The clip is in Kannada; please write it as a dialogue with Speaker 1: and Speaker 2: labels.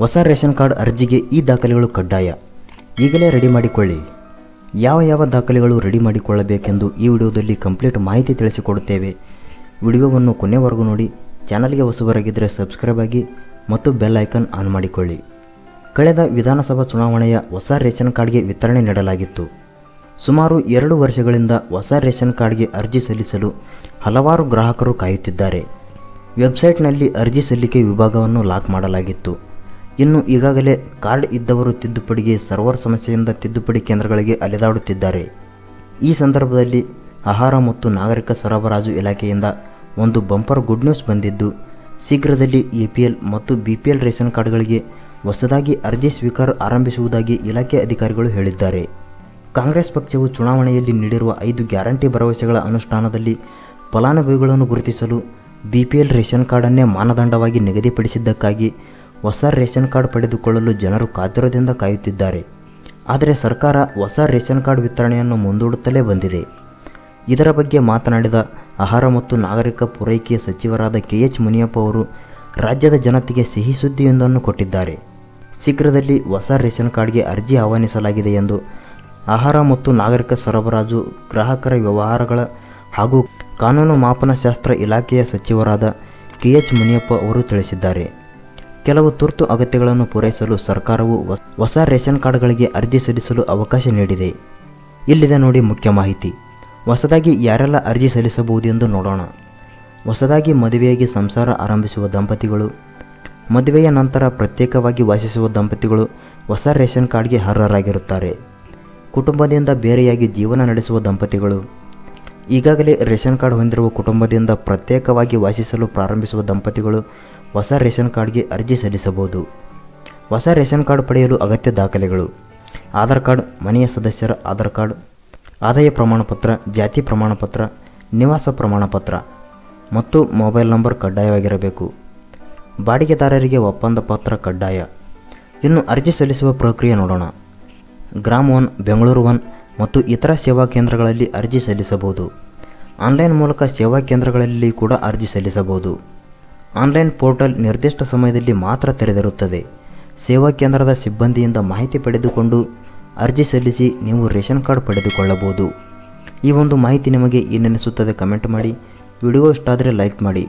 Speaker 1: ಹೊಸ ರೇಷನ್ ಕಾರ್ಡ್ ಅರ್ಜಿಗೆ ಈ ದಾಖಲೆಗಳು ಕಡ್ಡಾಯ. ಈಗಲೇ ರೆಡಿ ಮಾಡಿಕೊಳ್ಳಿ. ಯಾವ ಯಾವ ದಾಖಲೆಗಳು ರೆಡಿ ಮಾಡಿಕೊಳ್ಳಬೇಕೆಂದು ಈ ವಿಡಿಯೋದಲ್ಲಿ ಕಂಪ್ಲೀಟ್ ಮಾಹಿತಿ ತಿಳಿಸಿಕೊಡುತ್ತೇವೆ. ವಿಡಿಯೋವನ್ನು ಕೊನೆವರೆಗೂ ನೋಡಿ, ಚಾನಲ್ಗೆ ಹೊಸಬರಾಗಿದ್ದರೆ ಸಬ್ಸ್ಕ್ರೈಬ್ ಆಗಿ ಮತ್ತು ಬೆಲ್ ಐಕನ್ ಆನ್ ಮಾಡಿಕೊಳ್ಳಿ. ಕಳೆದ ವಿಧಾನಸಭಾ ಚುನಾವಣೆಯ ಹೊಸ ರೇಷನ್ ಕಾರ್ಡ್ಗೆ ವಿತರಣೆ ನೀಡಲಾಗಿತ್ತು. ಸುಮಾರು ಎರಡು ವರ್ಷಗಳಿಂದ ಹೊಸ ರೇಷನ್ ಕಾರ್ಡ್ಗೆ ಅರ್ಜಿ ಸಲ್ಲಿಸಲು ಹಲವಾರು ಗ್ರಾಹಕರು ಕಾಯುತ್ತಿದ್ದಾರೆ. ವೆಬ್ಸೈಟ್ನಲ್ಲಿ ಅರ್ಜಿ ಸಲ್ಲಿಕೆ ವಿಭಾಗವನ್ನು ಲಾಕ್ ಮಾಡಲಾಗಿತ್ತು. ಇನ್ನು ಈಗಾಗಲೇ ಕಾರ್ಡ್ ಇದ್ದವರು ತಿದ್ದುಪಡಿಗೆ ಸರ್ವರ್ ಸಮಸ್ಯೆಯಿಂದ ತಿದ್ದುಪಡಿ ಕೇಂದ್ರಗಳಿಗೆ ಅಲೆದಾಡುತ್ತಿದ್ದಾರೆ. ಈ ಸಂದರ್ಭದಲ್ಲಿ ಆಹಾರ ಮತ್ತು ನಾಗರಿಕ ಸರಬರಾಜು ಇಲಾಖೆಯಿಂದ ಒಂದು ಬಂಪರ್ ಗುಡ್ ನ್ಯೂಸ್ ಬಂದಿದ್ದು, ಶೀಘ್ರದಲ್ಲಿ ಎ ಪಿ ಎಲ್ ಮತ್ತು ಬಿ ಪಿ ಎಲ್ ರೇಷನ್ ಕಾರ್ಡ್ಗಳಿಗೆ ಹೊಸದಾಗಿ ಅರ್ಜಿ ಸ್ವೀಕಾರ ಆರಂಭಿಸುವುದಾಗಿ ಇಲಾಖೆ ಅಧಿಕಾರಿಗಳು ಹೇಳಿದ್ದಾರೆ. ಕಾಂಗ್ರೆಸ್ ಪಕ್ಷವು ಚುನಾವಣೆಯಲ್ಲಿ ನೀಡಿರುವ ಐದು ಗ್ಯಾರಂಟಿ ಭರವಸೆಗಳ ಅನುಷ್ಠಾನದಲ್ಲಿ ಫಲಾನುಭವಿಗಳನ್ನು ಗುರುತಿಸಲು ಬಿ ಪಿ ಎಲ್ ರೇಷನ್ ಕಾರ್ಡನ್ನೇ ಮಾನದಂಡವಾಗಿ ನಿಗದಿಪಡಿಸಿದ್ದಕ್ಕಾಗಿ ಹೊಸ ರೇಷನ್ ಕಾರ್ಡ್ ಪಡೆದುಕೊಳ್ಳಲು ಜನರು ಕಾತುರದಿಂದ ಕಾಯುತ್ತಿದ್ದಾರೆ. ಆದರೆ ಸರ್ಕಾರ ಹೊಸ ರೇಷನ್ ಕಾರ್ಡ್ ವಿತರಣೆಯನ್ನು ಮುಂದೂಡುತ್ತಲೇ ಬಂದಿದೆ. ಇದರ ಬಗ್ಗೆ ಮಾತನಾಡಿದ ಆಹಾರ ಮತ್ತು ನಾಗರಿಕ ಪೂರೈಕೆಯ ಸಚಿವರಾದ ಕೆ ಎಚ್ ಮುನಿಯಪ್ಪ ಅವರು, ರಾಜ್ಯದ ಜನತೆಗೆ ಸಿಹಿ ಸುದ್ದಿಯೊಂದನ್ನು ಕೊಟ್ಟಿದ್ದಾರೆ. ಶೀಘ್ರದಲ್ಲಿ ಹೊಸ ರೇಷನ್ ಕಾರ್ಡ್ಗೆ ಅರ್ಜಿ ಆಹ್ವಾನಿಸಲಾಗಿದೆ ಎಂದು ಆಹಾರ ಮತ್ತು ನಾಗರಿಕ ಸರಬರಾಜು, ಗ್ರಾಹಕರ ವ್ಯವಹಾರಗಳ ಹಾಗೂ ಕಾನೂನು ಮಾಪನಶಾಸ್ತ್ರ ಇಲಾಖೆಯ ಸಚಿವರಾದ ಕೆ ಎಚ್ ಮುನಿಯಪ್ಪ ಅವರು ತಿಳಿಸಿದ್ದಾರೆ. ಕೆಲವು ತುರ್ತು ಅಗತ್ಯಗಳನ್ನು ಪೂರೈಸಲು ಸರ್ಕಾರವು ಹೊಸ- ರೇಷನ್ ಕಾರ್ಡ್ಗಳಿಗೆ ಅರ್ಜಿ ಸಲ್ಲಿಸಲು ಅವಕಾಶ ನೀಡಿದೆ. ಇಲ್ಲಿದೆ ನೋಡಿ ಮುಖ್ಯ ಮಾಹಿತಿ. ಹೊಸದಾಗಿ ಯಾರೆಲ್ಲ ಅರ್ಜಿ ಸಲ್ಲಿಸಬಹುದು ಎಂದು ನೋಡೋಣ. ಹೊಸದಾಗಿ ಮದುವೆಯಾಗಿ ಸಂಸಾರ ಆರಂಭಿಸುವ ದಂಪತಿಗಳು, ಮದುವೆಯ ನಂತರ ಪ್ರತ್ಯೇಕವಾಗಿ ವಾಸಿಸುವ ದಂಪತಿಗಳು ಹೊಸ ರೇಷನ್ ಕಾರ್ಡ್ಗೆ ಅರ್ಹರಾಗಿರುತ್ತಾರೆ. ಕುಟುಂಬದಿಂದ ಬೇರೆಯಾಗಿ ಜೀವನ ನಡೆಸುವ ದಂಪತಿಗಳು, ಈಗಾಗಲೇ ರೇಷನ್ ಕಾರ್ಡ್ ಹೊಂದಿರುವ ಕುಟುಂಬದಿಂದ ಪ್ರತ್ಯೇಕವಾಗಿ ವಾಸಿಸಲು ಪ್ರಾರಂಭಿಸುವ ದಂಪತಿಗಳು ಹೊಸ ರೇಷನ್ ಕಾರ್ಡ್ಗೆ ಅರ್ಜಿ ಸಲ್ಲಿಸಬಹುದು. ಹೊಸ ರೇಷನ್ ಕಾರ್ಡ್ ಪಡೆಯಲು ಅಗತ್ಯ ದಾಖಲೆಗಳು. ಆಧಾರ್ ಕಾರ್ಡ್, ಮನೆಯ ಸದಸ್ಯರ ಆಧಾರ್ ಕಾರ್ಡ್, ಆದಾಯ ಪ್ರಮಾಣಪತ್ರ, ಜಾತಿ ಪ್ರಮಾಣಪತ್ರ, ನಿವಾಸ ಪ್ರಮಾಣಪತ್ರ ಮತ್ತು ಮೊಬೈಲ್ ನಂಬರ್ ಕಡ್ಡಾಯವಾಗಿರಬೇಕು. ಬಾಡಿಗೆದಾರರಿಗೆ ಒಪ್ಪಂದ ಪತ್ರ ಕಡ್ಡಾಯ. ಇನ್ನು ಅರ್ಜಿ ಸಲ್ಲಿಸುವ ಪ್ರಕ್ರಿಯೆ ನೋಡೋಣ. ಗ್ರಾಮ್ ಒನ್, ಬೆಂಗಳೂರು ಒನ್ ಮತ್ತು ಇತರ ಸೇವಾ ಕೇಂದ್ರಗಳಲ್ಲಿ ಅರ್ಜಿ ಸಲ್ಲಿಸಬಹುದು. ಆನ್ಲೈನ್ ಮೂಲಕ ಸೇವಾ ಕೇಂದ್ರಗಳಲ್ಲಿ ಕೂಡ ಅರ್ಜಿ ಸಲ್ಲಿಸಬಹುದು. ಆನ್ಲೈನ್ ಪೋರ್ಟಲ್ ನಿರ್ದಿಷ್ಟ ಸಮಯದಲ್ಲಿ ಮಾತ್ರ ತೆರೆದಿರುತ್ತದೆ. ಸೇವಾ ಕೇಂದ್ರದ ಸಿಬ್ಬಂದಿಯಿಂದ ಮಾಹಿತಿ ಪಡೆದುಕೊಂಡು ಅರ್ಜಿ ಸಲ್ಲಿಸಿ ನೀವು ರೇಷನ್ ಕಾರ್ಡ್ ಪಡೆದುಕೊಳ್ಳಬಹುದು. ಈ ಒಂದು ಮಾಹಿತಿ ನಿಮಗೆ ಏನೆನಿಸುತ್ತದೆ ಕಮೆಂಟ್ ಮಾಡಿ. ವಿಡಿಯೋ ಇಷ್ಟ ಆದರೆ ಲೈಕ್ ಮಾಡಿ.